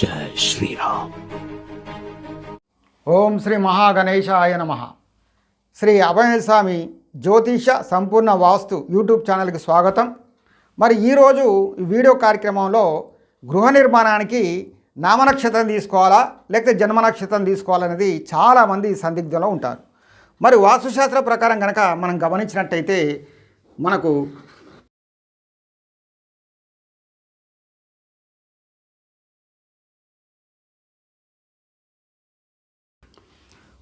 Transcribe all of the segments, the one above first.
జై శ్రీరామ్. ఓం శ్రీ మహాగణేశాయ నమ. శ్రీ అభయస్వామి జ్యోతిష సంపూర్ణ వాస్తు యూట్యూబ్ ఛానల్కి స్వాగతం. మరి ఈరోజు వీడియో కార్యక్రమంలో గృహ నిర్మాణానికి నామనక్షత్రం తీసుకోవాలా లేకపోతే జన్మ నక్షత్రం తీసుకోవాలనేది చాలామంది సందిగ్ధంలో ఉంటారు. మరి వాస్తుశాస్త్ర ప్రకారం కనుక మనం గమనించినట్టయితే మనకు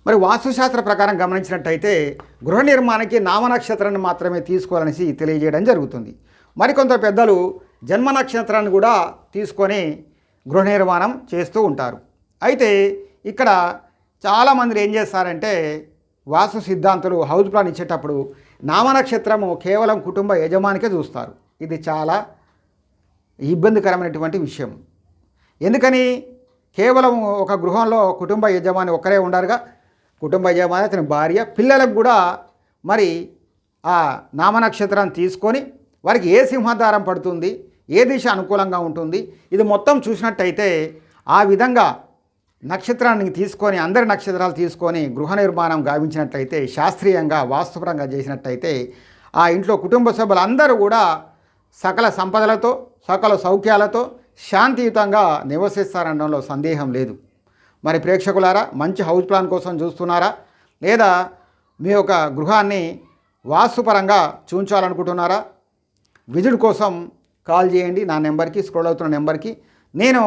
మరి వాస్తుశాస్త్ర ప్రకారం గమనించినట్టయితే గృహ నిర్మాణానికి నామనక్షత్రాన్ని మాత్రమే తీసుకోవాలనేసి తెలియజేయడం జరుగుతుంది. మరికొంత పెద్దలు జన్మ నక్షత్రాన్ని కూడా తీసుకొని గృహ నిర్మాణం చేస్తూ ఉంటారు. అయితే ఇక్కడ చాలామంది ఏం చేస్తారంటే వాస్తు సిద్ధాంతులు హౌస్ ప్లాన్ ఇచ్చేటప్పుడు నామనక్షత్రము కేవలం కుటుంబ యజమానికే చూస్తారు. ఇది చాలా ఇబ్బందికరమైనటువంటి విషయం. ఎందుకని? కేవలం ఒక గృహంలో కుటుంబ యజమాని ఒక్కరే ఉండారుగా? కుటుంబ యజమాని అతని భార్య పిల్లలకు కూడా మరి ఆ నామనక్షత్రాన్ని తీసుకొని వారికి ఏ సింహద్వారం పడుతుంది ఏ దిశ అనుకూలంగా ఉంటుంది ఇది మొత్తం చూసినట్టయితే ఆ విధంగా నక్షత్రాన్ని తీసుకొని అందరి నక్షత్రాలు తీసుకొని గృహ నిర్మాణం గావించినట్లయితే శాస్త్రీయంగా వాస్తుపరంగా చేసినట్టయితే ఆ ఇంట్లో కుటుంబ సభ్యులందరూ కూడా సకల సంపదలతో సకల సౌఖ్యాలతో శాంతియుతంగా నివసిస్తారనడంలో సందేహం లేదు. మరి ప్రేక్షకులారా మంచి హౌస్ ప్లాన్ కోసం చూస్తున్నారా? లేదా మీ యొక్క గృహాన్ని వాస్తుపరంగా చూంచాలనుకుంటున్నారా విజిట్ కోసం కాల్ చేయండి. నా నెంబర్కి స్క్రోల్ అవుతున్న నెంబర్కి. నేను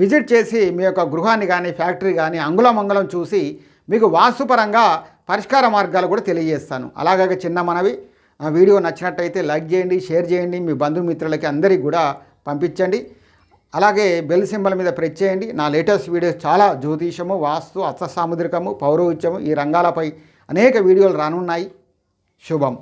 విజిట్ చేసి మీ యొక్క గృహాన్ని కానీ ఫ్యాక్టరీ కానీ అంగుళం అంగుళం చూసి మీకు వాస్తుపరంగా పరిష్కార మార్గాలు కూడా తెలియజేస్తాను. అలాగే చిన్న మనవి ఆ వీడియో నచ్చినట్టయితే లైక్ చేయండి షేర్ చేయండి. మీ బంధుమిత్రులకి అందరికీ కూడా పంపించండి. అలాగే బెల్ సింబల్ మీద ప్రెస్ చేయండి. నా లేటెస్ట్ వీడియోస్ చాలా జ్యోతిషము వాస్తు అర్థ సాముద్రికము పౌరోహిత్యము ఈ రంగాలపై అనేక వీడియోలు రానున్నాయి. శుభం.